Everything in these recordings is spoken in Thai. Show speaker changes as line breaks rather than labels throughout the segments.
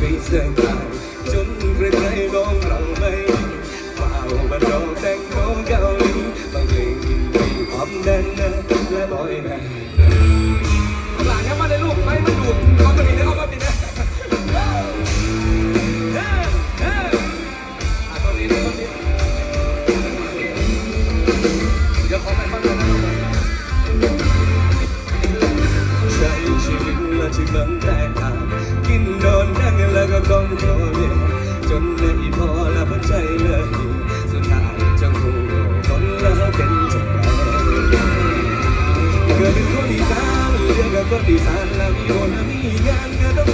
Be sing. con pisar la violina, mi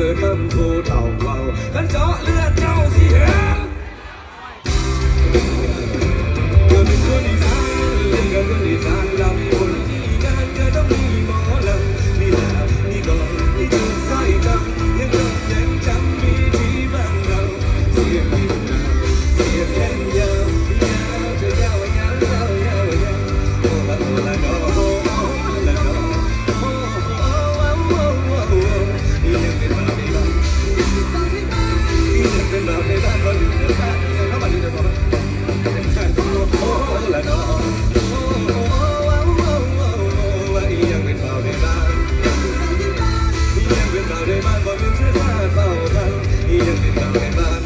คือเติมทูเท่าเบาขันเจาะเลือดเจ้าสิเห็นเกิดเป็นคนอีสานเล่นกับคนอีสานดำ Yang gembala memang, on 恋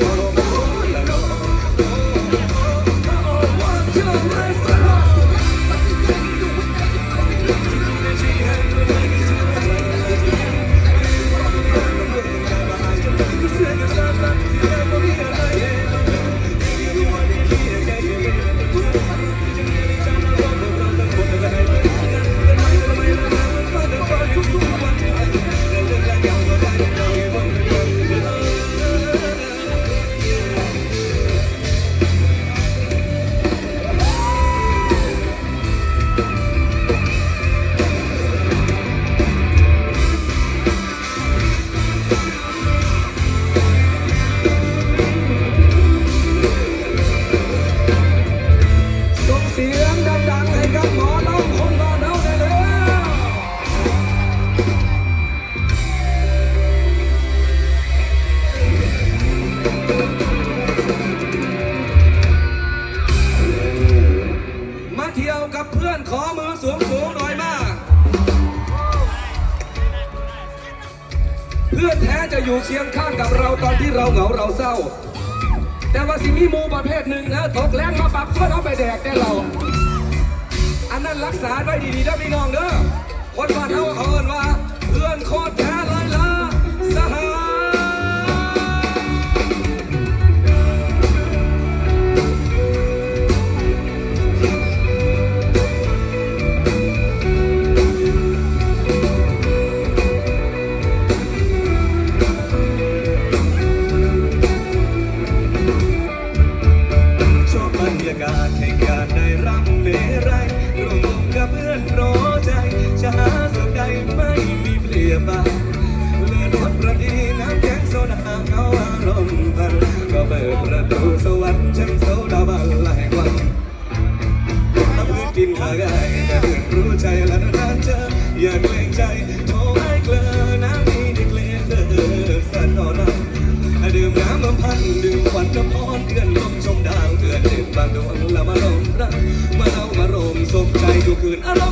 ษาได้ดีๆได้พี่น้องเด้อคนบ้านเฮาเขาเอิ้นว่าเพื่อนโคตรแทันก็เปิดประตูสวรรค์ชั้นโซดาบันหลายวันถ้าพื้นดินหาง่ายแต่เพื่อนรู้ใจและนานเจออย่าเกรงใจโทรไห้เกลือน้ำมีดีเกลือเสือสันต่อนันดื่มน้ำมาพันดื่มควันน้ำพรเดือนลมชมดาวเดือนเด่นบางดวงละมาลมรักมาเล่ามารมสมใจทุกคืนอารมณ์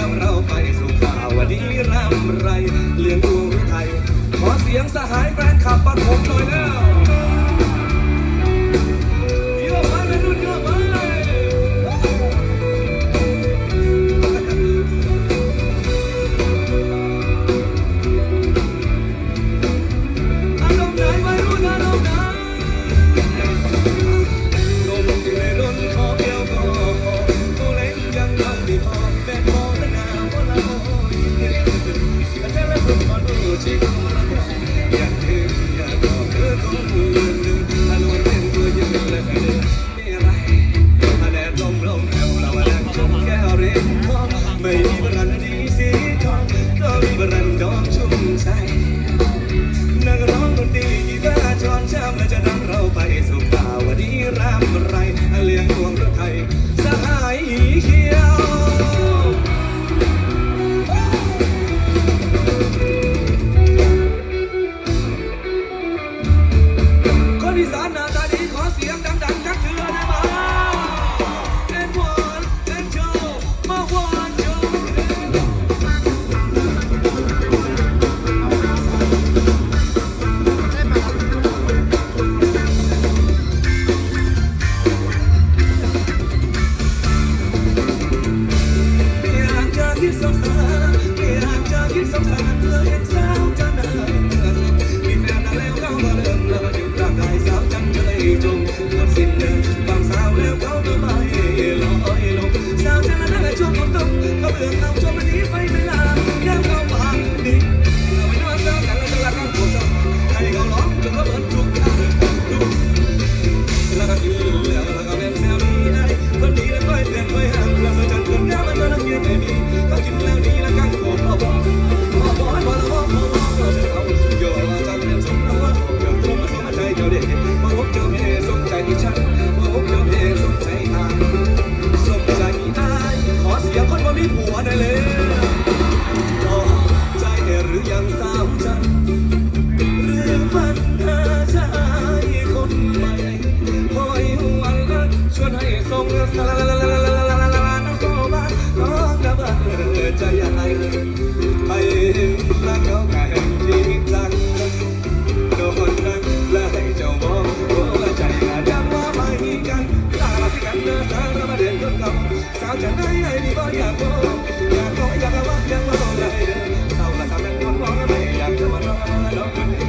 ของนอร้องเพลง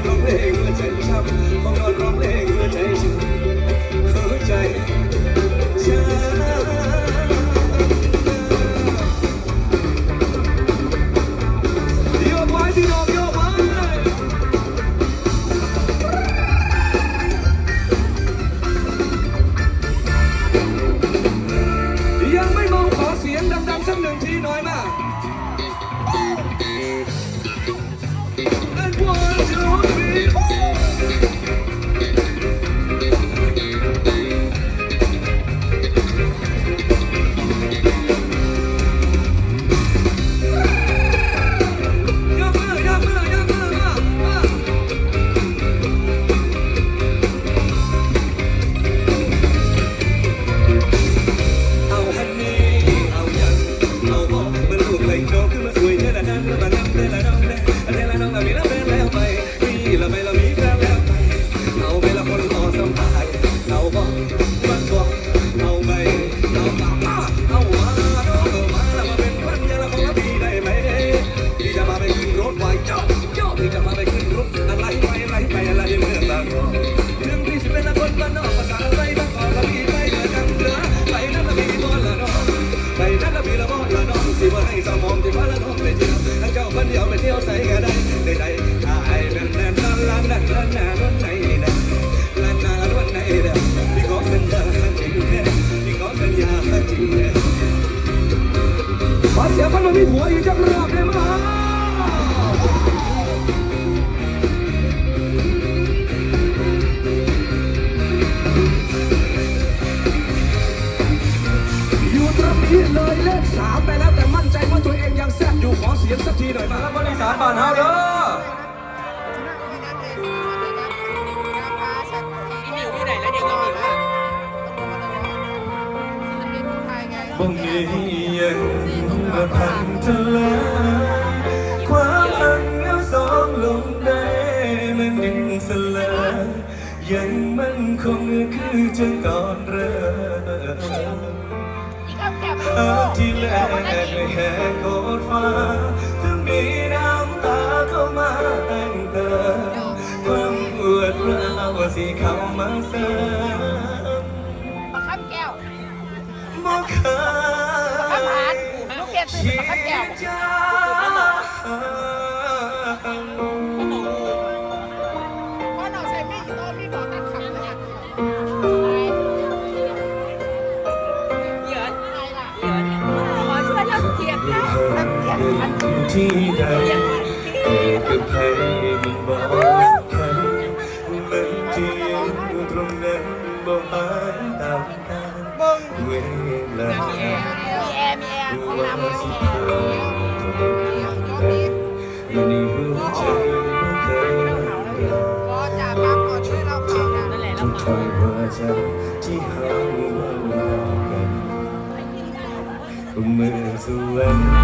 นร้องเพลงเมื่อฉันช้ำของนอนร้องเพลง ละบ่ละน้องสิบ่ให้สมองที่มาละน้องไปเที่ยวถ้าเจ้าคนเดียวไปเที่ยวใส่ก็ได้ได้ได้ถ้าไอ้แม่นแม่นนั้นละนั้นนั้นนั้นนั้นไหนได้ละนั้นนั้นไหนได้พี่ขอสัญญาจริงแน่พี่ขอสัญญาจริงแน่ขอเสียงคนบ่มีผัวอยู่จักรอบได้ไหม เลยเลขสามไปแล้วแต่มั่นใจว่าตัวเองยังแซ่บอยู่ขอเสียงสักทีหน่อยมาแล้วคนอีสานบ้านเฮาเด้อ
พี่หมิวที่ไหนแล้วเดี๋ยวพี่หมิวอะ
บ่มียังมาพันทะเลความหักแล้วสองลงได้มันยังสลายยังมันคงคือจังตอนเริ่มภาพ ที่แลกด้วยแหกโคตรฟ้าถึงมีน้ำตาเข้ามาแต่งเติมความปวดร้าวสิเข้ามาเสริม
ข้ามแก้ว
บ่เค
ข้ามหาน
ย
ลูกเปียกซื้อข้ามแก้ว ที่
ใดเกิดกับใครมันบอกสักคำมันที่อยู่ตรงนั้นบอกหายตามกันเวลา
มีแอร์มีแอร์มีแอร์ห้อง
ว่าสิ
แอ
เค
ร์
ยตรงนั้นอยู่ในหัวใจไม่เคยรัก
ก็จะมาก่อนช่วยเราเผานั่นแหละ
ทุ
เรา
ก
เผา
ถ้อยว่าจะที่หาว่าเรากันเมื่อสวรรค์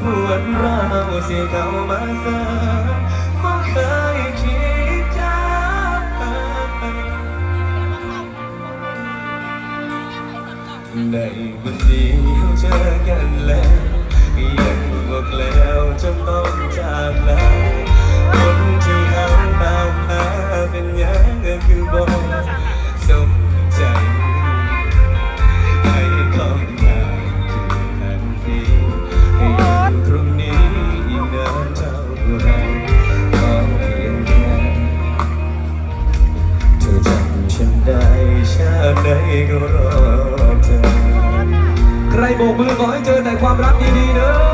ปวดร้าวเสียเข้ามาเสริมบ่เคยคิดจะในวันนี้เจอกันแล้วยังบอกแล้วจะต้องจากลาคนที่หาตามหาเป็นยังก็คือบอก ก็รอเธอใครโบกมือขอให้เจอแต่ความรักดีๆเนอ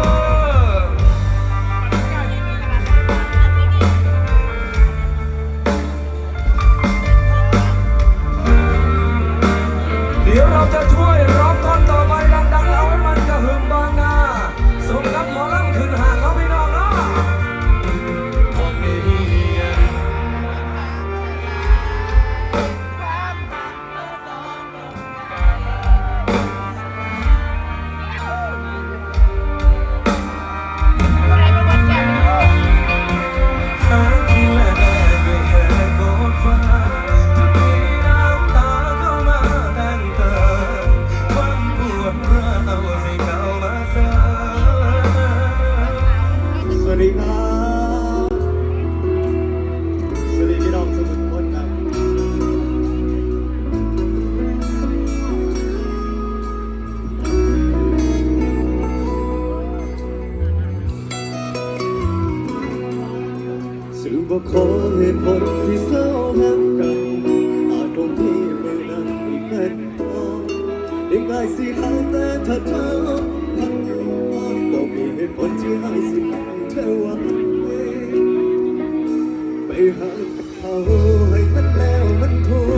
โอ้
ยมันแล้วมันทั่ว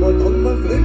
บ่ต้องมาฝืน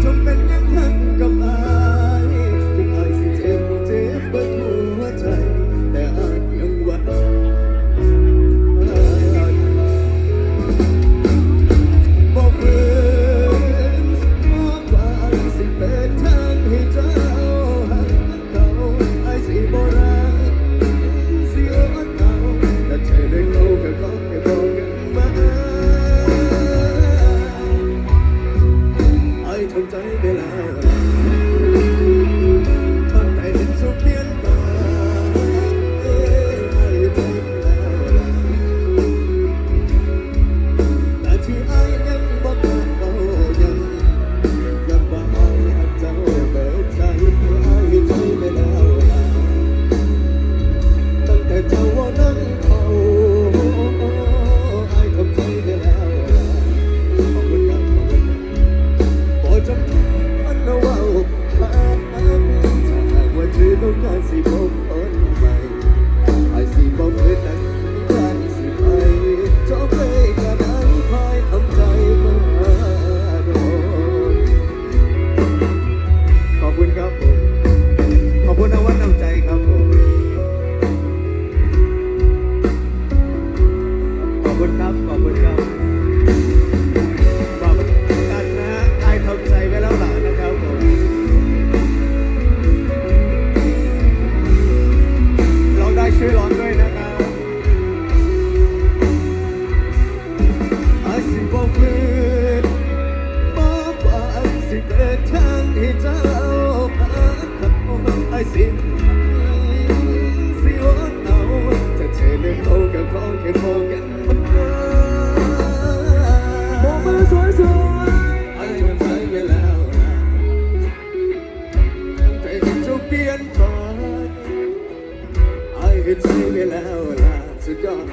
ใจไปแล้วล่ะสุดยอด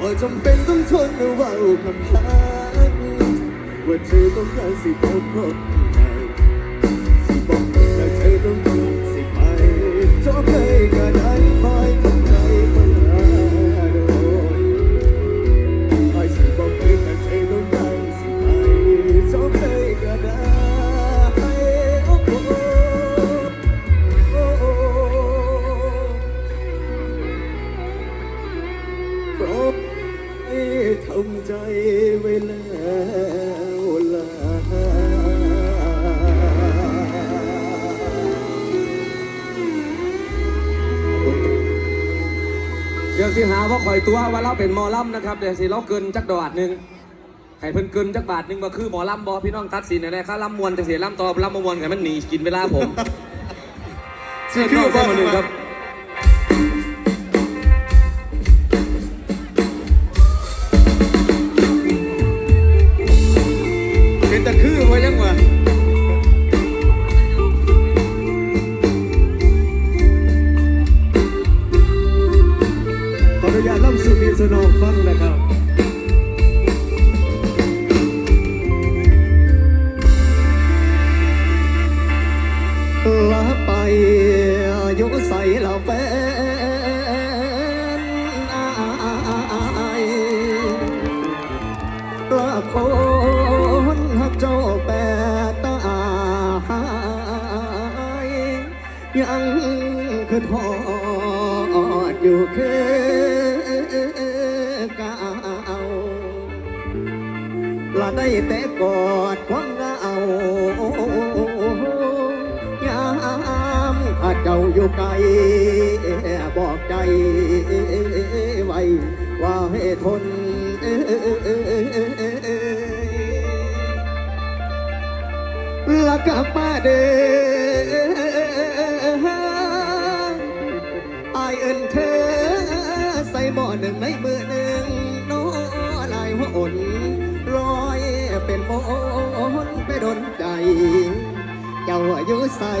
ว่าจำเป็นต้องทนเอาไว้คำพักว่าเธอต้องการสิพบคนใครสิบอกแต่เธอต้องการสิไปจบเลยก็ได้ ไว้แล้วล่ะ
เดี๋ยวสิหาว่าคอยตัวว่าเราเป็นหมอลำนะครับ เดี๋ยวสิเราเกินจักดอดหนึ่งให้เพิ่นเกินจักบาทหนึ่งมาคือหมอลำบอพี่น้องตัดสินอะไรค่าลำมวนแต่เสียลำต่อลำมามวนกันมันหนีกินเวลาผมเสื้อน้องเสื้อหมอหนึ่งครับ
สู่พี่สนองฟังนะครับลาไปอยู่ใส่ละแฟนอาคนหักเจ้าแปดตายยังคือทอดอยู่คือ กอดความเหงายามอาเจ้าอยู่ไกลบอกใจไว้ว่าให้ทนละกลับมาเด้อ นไปดนใจ เจ้าอายุใส่